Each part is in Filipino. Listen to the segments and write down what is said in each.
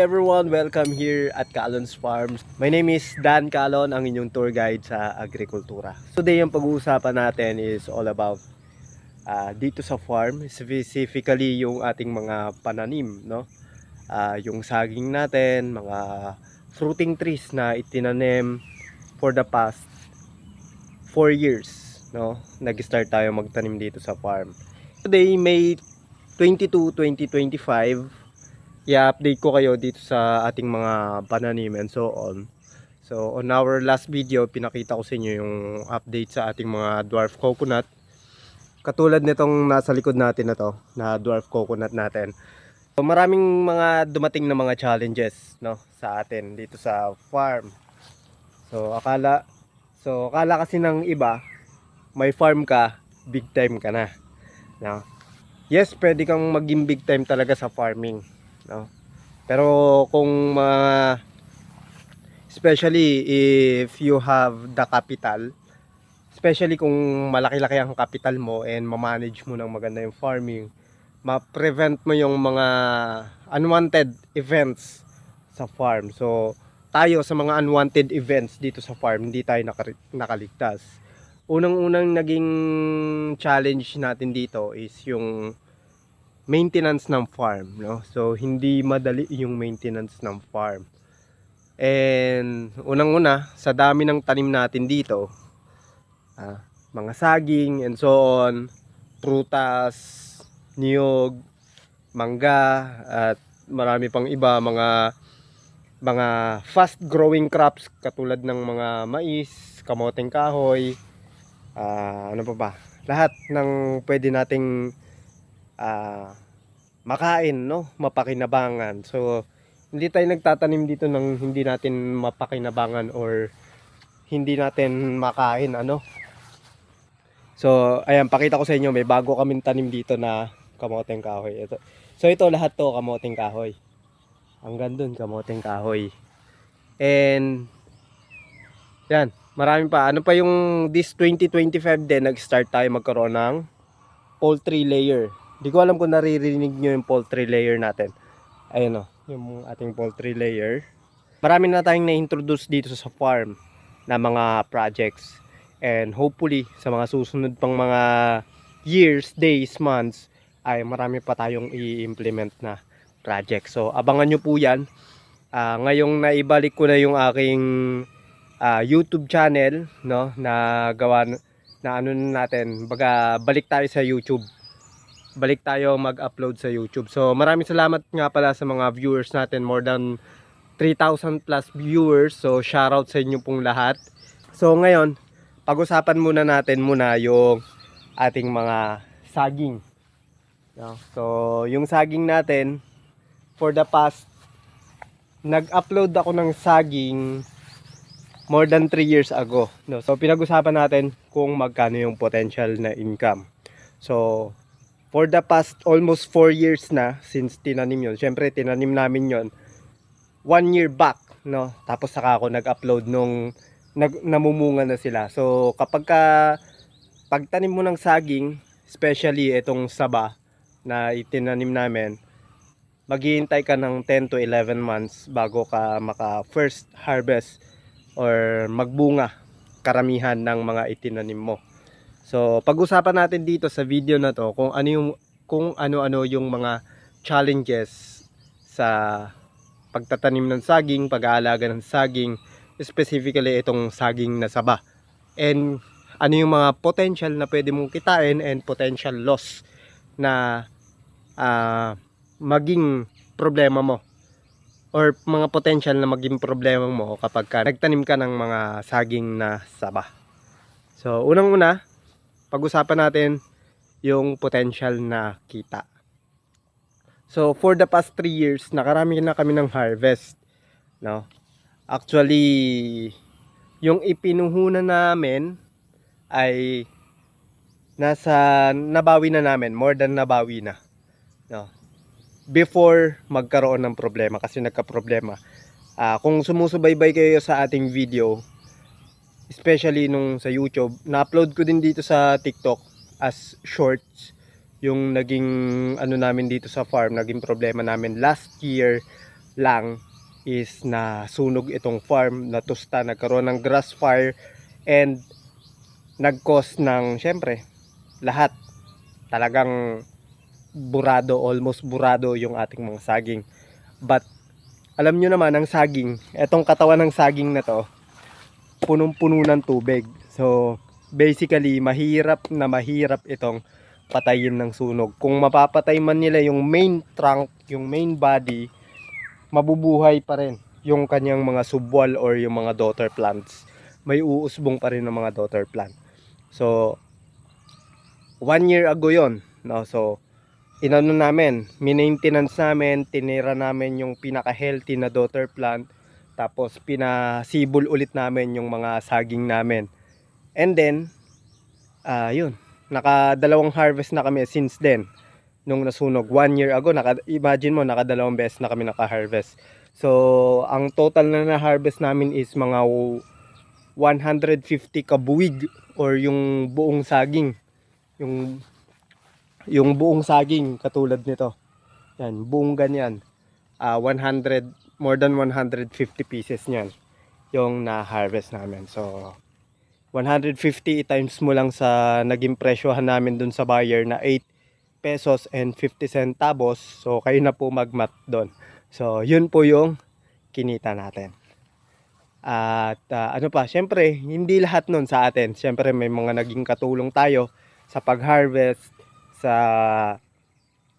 everyone, welcome here at Calon's Farms. My name is Dan Calon, ang inyong tour guide sa agrikultura. Today ang pag-uusapan natin is all about ah, dito sa farm, specifically yung ating mga pananim, no? Ah, yung saging natin, mga fruiting trees na itinanim for the past 4 years, no? Nag-start tayo magtanim dito sa farm. Today, May 22, 2025, i-update ko kayo dito sa ating mga pananim and so on. So, on our last video, pinakita ko sa inyo yung update sa ating mga dwarf coconut. Katulad nitong nasa likod natin na to, na dwarf coconut natin. So, maraming mga dumating na mga challenges no sa atin dito sa farm. So, akala so akala kasi ng iba, may farm ka, big time ka na. No? Yes, pwede kang maging big time talaga sa farming, no? Pero kung mga especially if you have the capital, especially kung malaki-laki ang capital mo and ma-manage mo ng maganda yung farming, ma-prevent mo yung mga unwanted events sa farm. So, tayo sa mga unwanted events dito sa farm, hindi tayo nakaligtas. Unang-unang naging challenge natin dito is yung maintenance ng farm, no? So, hindi madali yung maintenance ng farm. And unang-una, sa dami ng tanim natin dito, ah, mga saging and so on, prutas, niyog, mangga, at marami pang iba, mga mga fast growing crops katulad ng mga mais, kamoteng kahoy, ah, ano pa ba? Lahat ng pwede nating ah, makain, no? Mapakinabangan. So, hindi tayo nagtatanim dito ng hindi natin mapakinabangan or hindi natin makain, ano? So, ayan, pakita ko sa inyo, may bago kaming tanim dito na kamoteng kahoy. Ito. So, ito lahat to kamoteng kahoy. Hanggang dun, kamoteng kahoy. And, yan, marami pa. Ano pa yung this 2025 din, nag-start tayo magkaroon ng poultry layer. Di ko alam kung naririnig nyo yung poultry layer natin. Ayun o, yung ating poultry layer. Marami na tayong na-introduce dito sa farm na mga projects. And hopefully, sa mga susunod pang mga years, days, months, ay marami pa tayong i-implement na project. So, abangan nyo po yan. Ah, ngayong naibalik ko na yung aking ah, YouTube channel, no, na gawa na ano na natin, baga balik tayo sa YouTube. Balik tayo mag-upload sa YouTube. So, maraming salamat nga pala sa mga viewers natin, more than 3,000 plus viewers. So, shoutout sa inyo pong lahat. So, ngayon, pag-usapan muna natin muna yung ating mga saging. So, yung saging natin, for the past, nag-upload ako ng saging more than 3 years ago. No? So, pinag-usapan natin kung magkano yung potential na income. So, for the past almost 4 years na since tinanim yon syempre tinanim namin yon one year back no? Tapos saka ako nag-upload nung nag, namumunga na sila. So kapag ka pagtanim mo ng saging especially itong saba na itinanim namin maghihintay ka ng 10 to 11 months bago ka maka first harvest or magbunga karamihan ng mga itinanim mo So, pag-usapan natin dito sa video na to kung ano yung kung ano-ano yung mga challenges sa pagtatanim ng saging, pag-aalaga ng saging, specifically itong saging na saba. And ano yung mga potential na pwede mong kitain and potential loss na ah, maging problema mo or mga potential na maging problema mo kapag ka nagtanim ka ng mga saging na saba. So, unang-una, pag-usapan natin yung potential na kita. So, for the past 3 years, nakarami na kami ng harvest. No? Actually, yung ipinuhunan namin ay nasa nabawi na namin, more than nabawi na. No? Before magkaroon ng problema kasi nagka-problema. Ah, kung sumusubaybay kayo sa ating video, especially nung sa YouTube, na-upload ko din dito sa TikTok as shorts yung naging ano namin dito sa farm, naging problema namin last year lang is na sunog itong farm, natusta, nagkaroon ng grass fire and nag-cause ng syempre lahat talagang burado, almost burado yung ating mga saging. But alam nyo naman ang saging, etong katawan ng saging na to, punong-puno ng tubig. So basically mahirap na mahirap itong patayin ng sunog. Kung mapapatay man nila yung main trunk, yung main body, mabubuhay pa rin yung kanyang mga subwal or yung mga daughter plants. May uusbong pa rin ng mga daughter plant. So, one year ago yon no? So, inano namin, maintenance namin, tinira namin yung pinaka-healthy na daughter plant, tapos pinasibol ulit namin yung mga saging namin. And then, ah yun, nakadalawang harvest na kami since then. Nung nasunog one year ago naka, imagine mo nakadalawang beses na kami naka-harvest. So ang total na na-harvest namin is mga 150 kabuwig or yung buong saging. Yung yung buong saging katulad nito. Yan buong ganyan. Ah 100 more than 150 pieces niyan yung na-harvest namin so 150 times mo lang sa naging presyohan namin dun sa buyer na 8 pesos and 50 centavos. So, kayo na po magmat doon. So, yun po yung kinita natin. At ah, ano pa, syempre, hindi lahat nun sa atin. Syempre, may mga naging katulong tayo sa pag-harvest, sa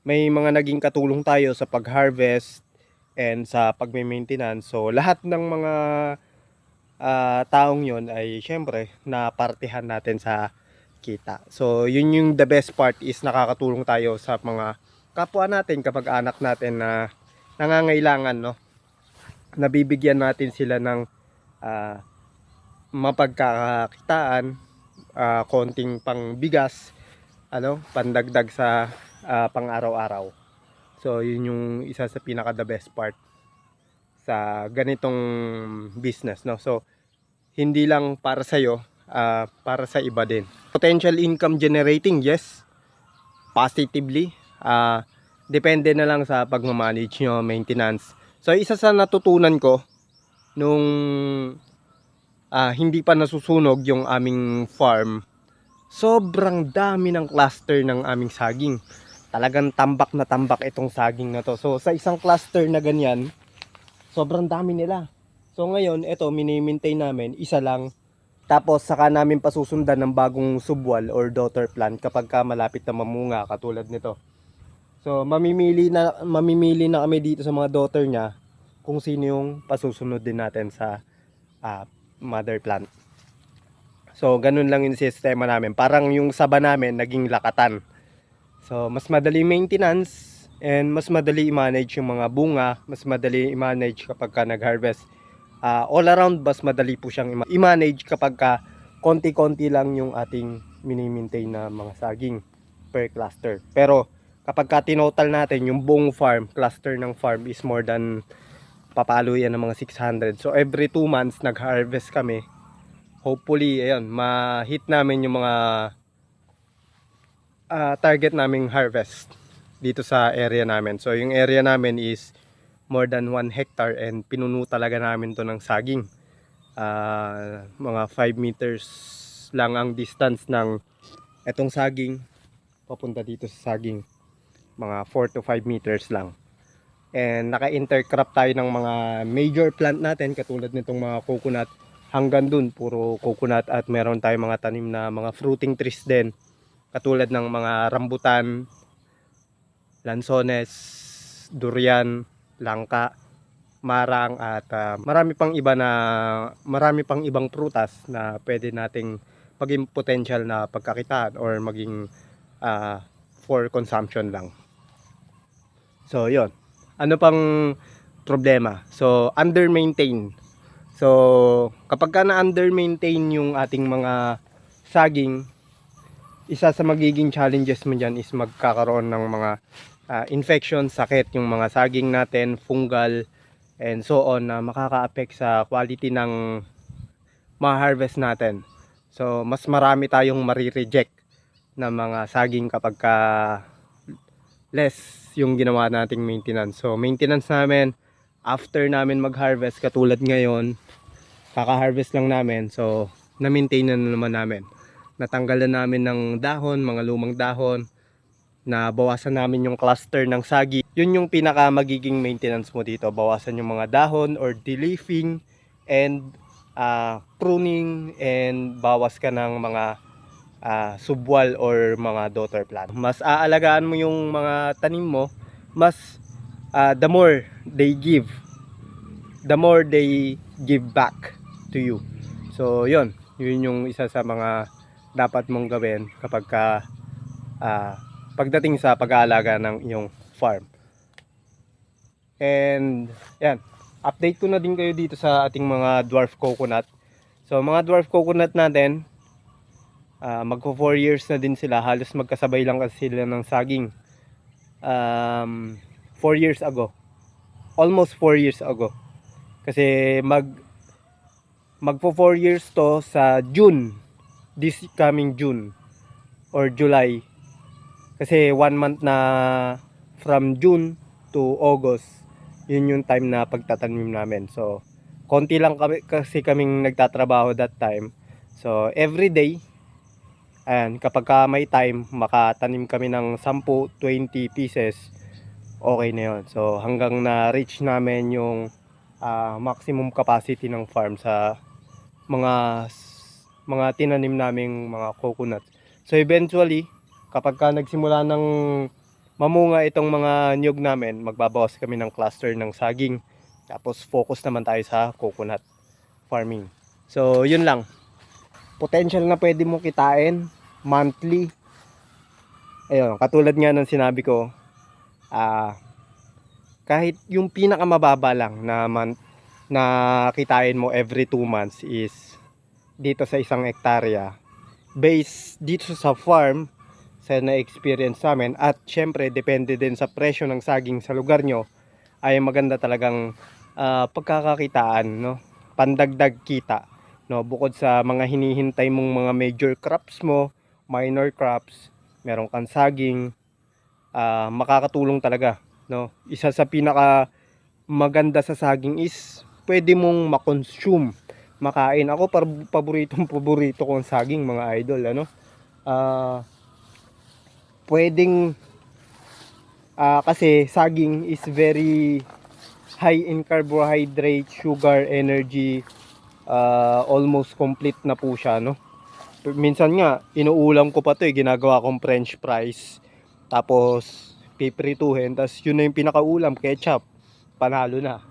may mga naging katulong tayo sa pag-harvest and sa pagme-maintenance. So, lahat ng mga ah, taong yon ay syempre napartihan natin sa kita. So, yun yung the best part is nakakatulong tayo sa mga kapwa natin kapag anak natin na nangangailangan, no? Nabibigyan natin sila ng ah, mapagkakakitaan, ah, konting pangbigas, ano, pandagdag sa ah, pang-araw-araw. So, yun yung isa sa pinaka the best part sa ganitong business, no? So, hindi lang para sa'yo, ah, para sa iba din. Potential income generating, yes. Positively. Ah, depende na lang sa pagmamanage nyo, maintenance. So, isa sa natutunan ko nung ah, hindi pa nasusunog yung aming farm, sobrang dami ng cluster ng aming saging. Talagang tambak na tambak itong saging na to. So, sa isang cluster na ganyan, sobrang dami nila. So, ngayon, ito, mini-maintain namin, isa lang, tapos saka namin pasusundan ng bagong subwal or daughter plant kapag ka malapit na mamunga katulad nito. So mamimili na mamimili na kami dito sa mga daughter niya kung sino yung pasusunod din natin sa ah, mother plant. So ganun lang yung sistema namin. Parang yung saba namin naging lakatan. So mas madali maintenance and mas madali i-manage yung mga bunga, mas madali i-manage kapag ka nag-harvest ah, all around mas madali po siyang ima- i-manage kapag ka konti-konti lang yung ating mini-maintain na mga saging per cluster. Pero kapag ka tinotal natin yung buong farm, cluster ng farm is more than papalo yan ng mga 600. So every 2 months nag-harvest kami. Hopefully, ayun, ma-hit namin yung mga ah, target naming harvest dito sa area namin. So yung area namin is more than 1 hectare and pinuno talaga namin to ng saging. Ah, mga 5 meters lang ang distance ng etong saging papunta dito sa saging. Mga 4 to 5 meters lang. And naka-intercrop tayo ng mga major plant natin katulad nitong mga coconut hanggang dun puro coconut at meron tayong mga tanim na mga fruiting trees din katulad ng mga rambutan, lansones, durian, langka, marang at ah, marami pang iba na marami pang ibang prutas na pwede nating maging potential na pagkakitaan or maging ah, for consumption lang. So, yon. Ano pang problema? So, under-maintain. So, kapag ka na-under-maintain yung ating mga saging, isa sa magiging challenges mo dyan is magkakaroon ng mga ah, infection, sakit, yung mga saging natin, fungal, and so on na makaka-affect sa quality ng ma-harvest natin. So, mas marami tayong marireject na mga saging kapag ka less yung ginawa nating maintenance. So, maintenance namin, after namin mag-harvest katulad ngayon, kaka-harvest lang namin. So, na-maintain na naman namin. Natanggalan namin ng dahon, mga lumang dahon, na bawasan namin yung cluster ng sagi. Yun yung pinaka magiging maintenance mo dito. Bawasan yung mga dahon or deleafing and ah, pruning and bawas ka ng mga ah, subwal or mga daughter plant. Mas aalagaan mo yung mga tanim mo, mas ah, the more they give, the more they give back to you. So, yun. Yun yung isa sa mga dapat mong gawin kapag ka ah, pagdating sa pag-aalaga ng iyong farm. And, yan. Update ko na din kayo dito sa ating mga dwarf coconut. So, mga dwarf coconut natin, ah, magko 4 years na din sila. Halos magkasabay lang kasi sila ng saging. Um, 4 years ago. Almost 4 years ago. Kasi mag magpo 4 years to sa June. This coming June or July. Kasi one month na from June to August, yun yung time na pagtatanim namin. So, konti lang kami, kasi kaming nagtatrabaho that time. So, every day, ayan, kapag ka may time, makatanim kami ng 10, 20 pieces, okay na yun. So, hanggang na-reach namin yung ah, maximum capacity ng farm sa mga mga tinanim naming mga coconut. So eventually, kapag ka nagsimula ng mamunga itong mga niyog namin, magbabawas kami ng cluster ng saging. Tapos focus naman tayo sa coconut farming. So yun lang. Potential na pwede mo kitain monthly. Ayun, katulad nga ng sinabi ko, ah kahit yung pinakamababa lang na month na kitain mo every 2 months is dito sa isang hektarya based dito sa farm sa na-experience namin at syempre depende din sa presyo ng saging sa lugar nyo ay maganda talagang ah, pagkakakitaan no? Pandagdag kita no? Bukod sa mga hinihintay mong mga major crops mo minor crops meron kang saging ah, makakatulong talaga no? Isa sa pinaka maganda sa saging is pwede mong makonsume makain. Ako par paboritong paborito kong saging mga idol ano? Ah pwedeng ah, kasi saging is very high in carbohydrate sugar energy ah, almost complete na po siya no? Minsan nga inuulam ko pa to eh ginagawa kong french fries tapos piprituhin tapos yun na yung pinakaulam ketchup panalo na.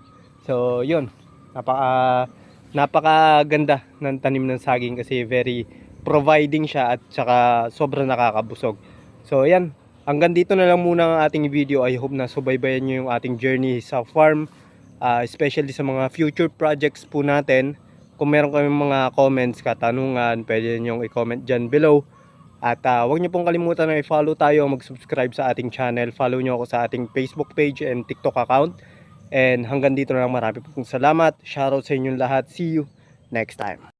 So yun napaka napakaganda ng tanim ng saging kasi very providing siya at saka sobrang nakakabusog. So ayan, hanggang dito na lang muna ang ating video. I hope na subaybayan nyo yung ating journey sa farm, ah, especially sa mga future projects po natin. Kung meron kami mga comments, katanungan, pwede nyo i-comment dyan below. At ah, huwag nyo pong kalimutan na i-follow tayo, mag-subscribe sa ating channel. Follow nyo ako sa ating Facebook page and TikTok account. And hanggang dito na lang marami pong salamat. Shoutout sa inyong lahat. See you next time.